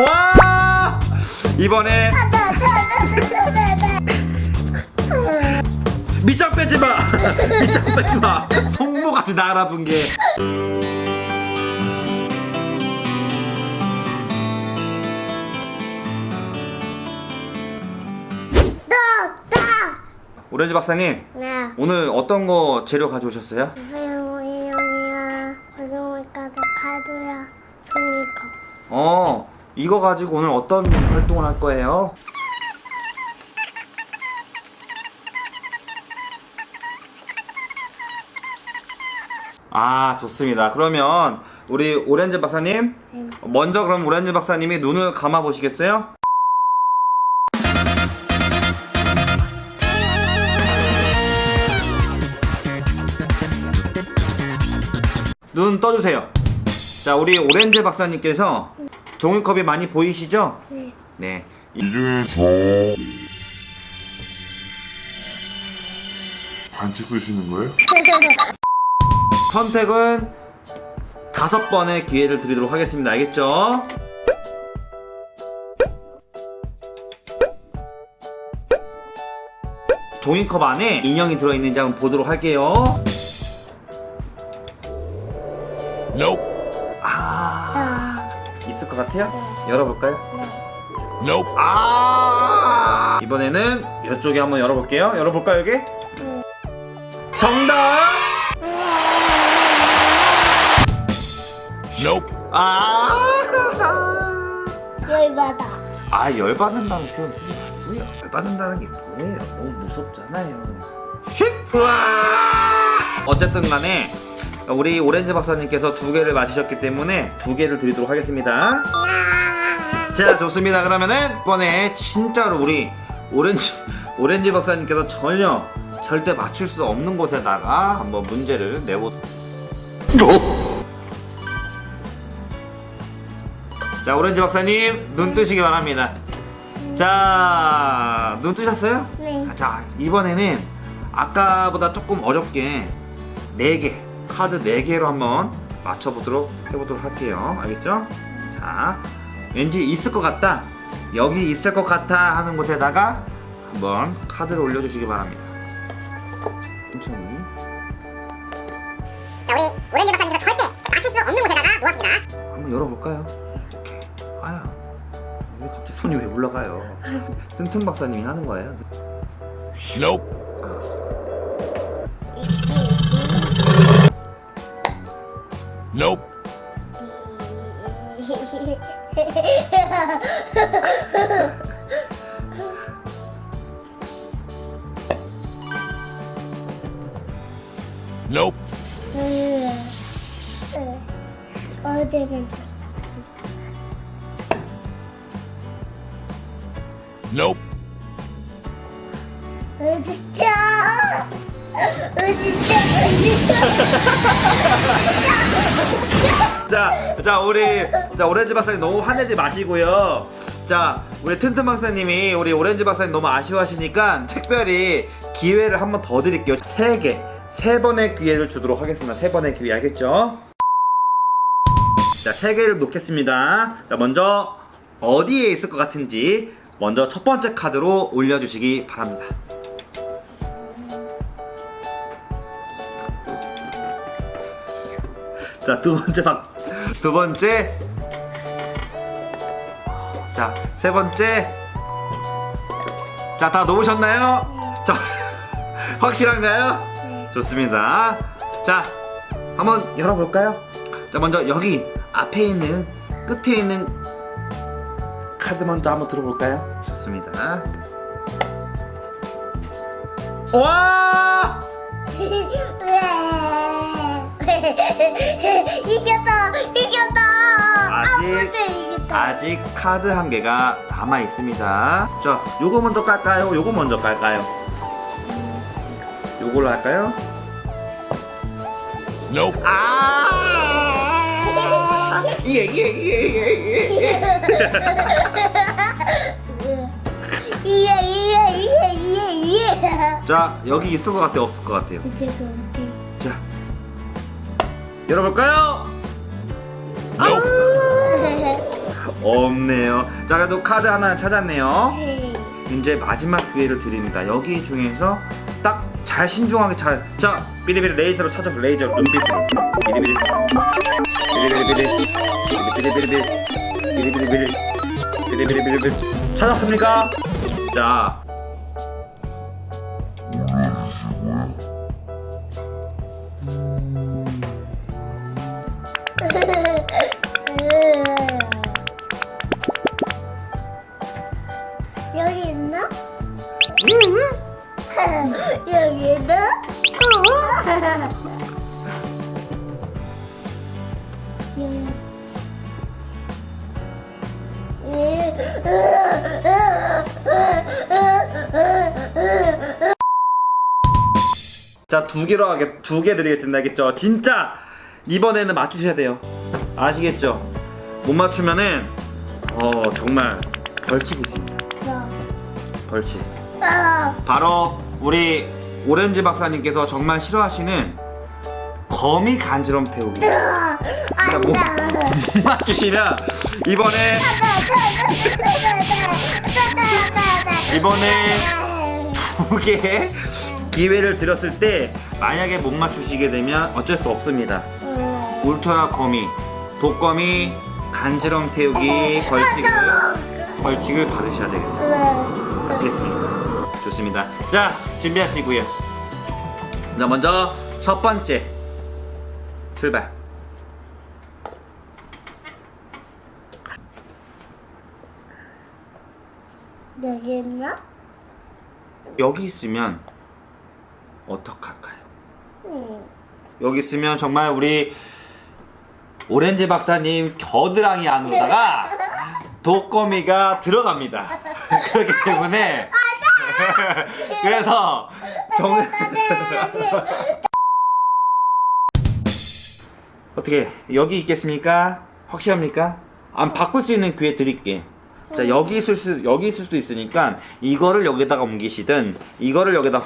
와! 이번에 밑장 빼지 마! 밑장 빼지 마! 손목 아주 날아분 게. 오렌지 박사님, 네 오늘 어떤 거 재료 가져오셨어요? 소용이야 고등어까지 카드야 종이컵 어, 이거 가지고 오늘 어떤 활동을 할 거예요? 아, 좋습니다. 그러면 우리 오렌지 박사님, 네. 먼저 그럼 오렌지 박사님이 눈을 감아 보시겠어요? 눈 떠주세요. 자, 우리 오렌지 박사님께서 종이컵이 많이 보이시죠? 네 네. 이 중에서 반칙 쓰시는 거예요? 선택은 다섯 번의 기회를 드리도록 하겠습니다. 알겠죠? 종이컵 안에 인형이 들어있는지 한번 보도록 할게요. 같아요? 열어볼까요? 네. Nope. 아, 이번에는 이쪽에 한번 열어볼게요. 열어볼까요, 여기? 정답! Nope. 아! 열받아 아 열받는다는 표현 쓰지 말고요 열받는다는 게 뭐예요 너무 무섭잖아요 쉿! 우와! 어쨌든 간에 우리 오렌지 박사님께서 두 개를 맞히셨기 때문에 두 개를 드리도록 하겠습니다. 자 좋습니다. 그러면은 이번에 진짜로 우리 오렌지 오렌지 박사님께서 전혀 절대 맞출 수 없는 곳에다가 한번 문제를 내보 자 오렌지 박사님 눈 뜨시기 바랍니다. 자 눈 뜨셨어요? 네. 자 이번에는 아까보다 조금 어렵게 4개 카드 4개로 한번 맞춰보도록 해보도록 할게요 알겠죠? 자 왠지 있을 것 같다 여기 있을 것 같아 하는 곳에다가 한번 카드를 올려주시기 바랍니다 천천히 자, 우리 오렌지 박사님께서 절대 맞출 수 없는 곳에다가 놓았습니다. 한번 열어볼까요? 이렇게 아야 왜 갑자기 손이 왜 올라가요 튼튼 박사님이 하는 거예요 Nope. Nope. Nope. 어제 괜찮아 Nope. 진짜 자, 자 우리 자 오렌지 박사님 너무 화내지 마시고요. 자, 우리 튼튼 박사님이 우리 오렌지 박사님 너무 아쉬워하시니까 특별히 기회를 한 번 더 드릴게요. 세 개, 세 번의 기회를 주도록 하겠습니다. 세 번의 기회 알겠죠? 자, 세 개를 놓겠습니다. 자, 먼저 어디에 있을 것 같은지 먼저 첫 번째 카드로 올려주시기 바랍니다. 자, 두 번째 박, 두 번째. 자, 세 번째. 자, 다 놓으셨나요? 자, 확실한가요? 네. 좋습니다. 자, 한번 열어볼까요? 자, 먼저 여기 앞에 있는, 끝에 있는 카드 먼저 한번 들어볼까요? 좋습니다. 와! 이겼다 이겼다 아직 아무도 이겼다 아직 카드 한 개가 남아 있습니다. 자, 요거 먼저 깔까요? 요거 먼저 깔까요? 요걸로 할까요? Nope. 아! 예예예예 예. 예예예예예 자, 여기 있을 것 같아요, 없을 것 같아요. 이제 그렇게 자, 열어볼까요? 없네요. 자 그래도 카드 하나 찾았네요. 헤이. 이제 마지막 기회를 드립니다. 여기 중에서 딱 잘 신중하게 잘. 자 비리비리 레이저로 찾아서 레이저 눈빛으로. 비리비리. 비리비리비리. 비리비리비리. 비리비리비리. 비리비리비리. 찾았습니까? 자. 자 두 개로 하게 두 개 드리겠습니다. 알겠죠? 진짜 이번에는 맞추셔야 돼요. 아시겠죠? 못 맞추면은 어 정말 벌칙이 있습니다. 벌칙. 바로 우리 오렌지 박사님께서 정말 싫어하시는 거미 간지럼 태우기. 그러니까 못, 못 맞추시면 이번에 이번에 두 개의 기회를 드렸을 때 만약에 못 맞추시게 되면 어쩔 수 없습니다. 울트라 거미, 독거미 간지럼 태우기 벌칙을 벌칙을 받으셔야 되겠습니다. 아시겠습니까? 좋습니다. 자, 준비하시고요. 자, 먼저 첫 번째 출발. 여기 있나? 여기 있으면 어떡할까요? 응. 여기 있으면 정말 우리 오렌지 박사님 겨드랑이 안으로다가 독거미가 들어갑니다. 그렇기 때문에 그래서 정 어떻게 여기 있겠습니까? 확실합니까? 안 바꿀 수 있는 기회 드릴게. 자 여기 있을 수 여기 있을 수도 있으니까 이거를 여기다가 옮기시든 이거를 여기다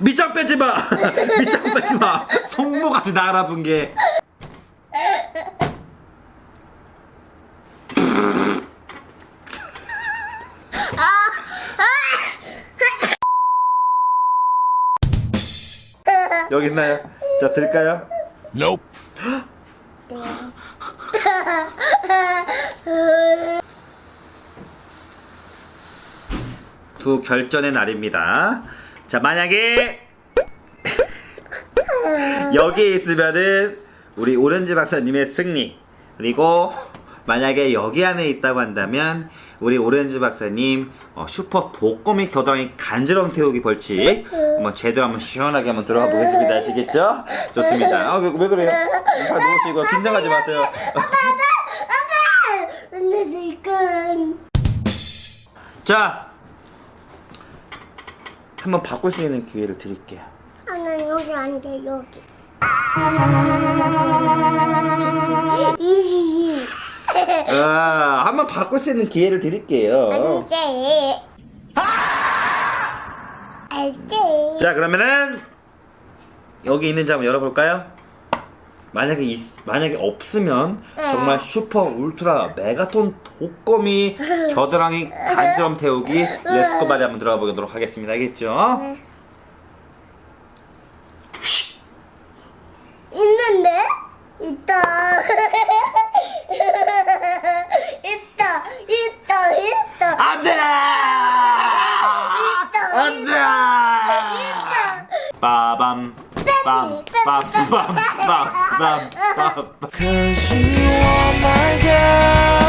밑장 빼지 마. 밑장 빼지 마. 손모가 나 알아본 게. 여기 있나요? 자 들까요? Nope. 두 결전의 날입니다. 자 만약에 여기에 있으면은 우리 오렌지 박사님의 승리. 그리고 만약에 여기 안에 있다고 한다면 우리 오렌지 박사님 어, 슈퍼 독거미 겨드랑이 간지럼 태우기 벌칙 한번 제대로 한번 시원하게 한번 들어가 보겠습니다. 아시겠죠? 좋습니다. 아, 왜, 왜 그래요? 다 누우시고 긴장하지 마세요. 근데 이건 자 한번 바꿀 수 있는 기회를 드릴게요 하나 여기 안 돼 여기. 이 아, 한번 바꿀 수 있는 기회를 드릴게요 안돼. 알지? 자 그러면은 여기 있는지 한번 열어볼까요? 만약에 있, 만약에 없으면 네. 정말 슈퍼 울트라 메가톤 독거미 겨드랑이 간지럼 태우기 레스코바리 한번 들어가 보도록 하겠습니다 알겠죠? bop, bop, bop, bop, bop. Cause you are my girl.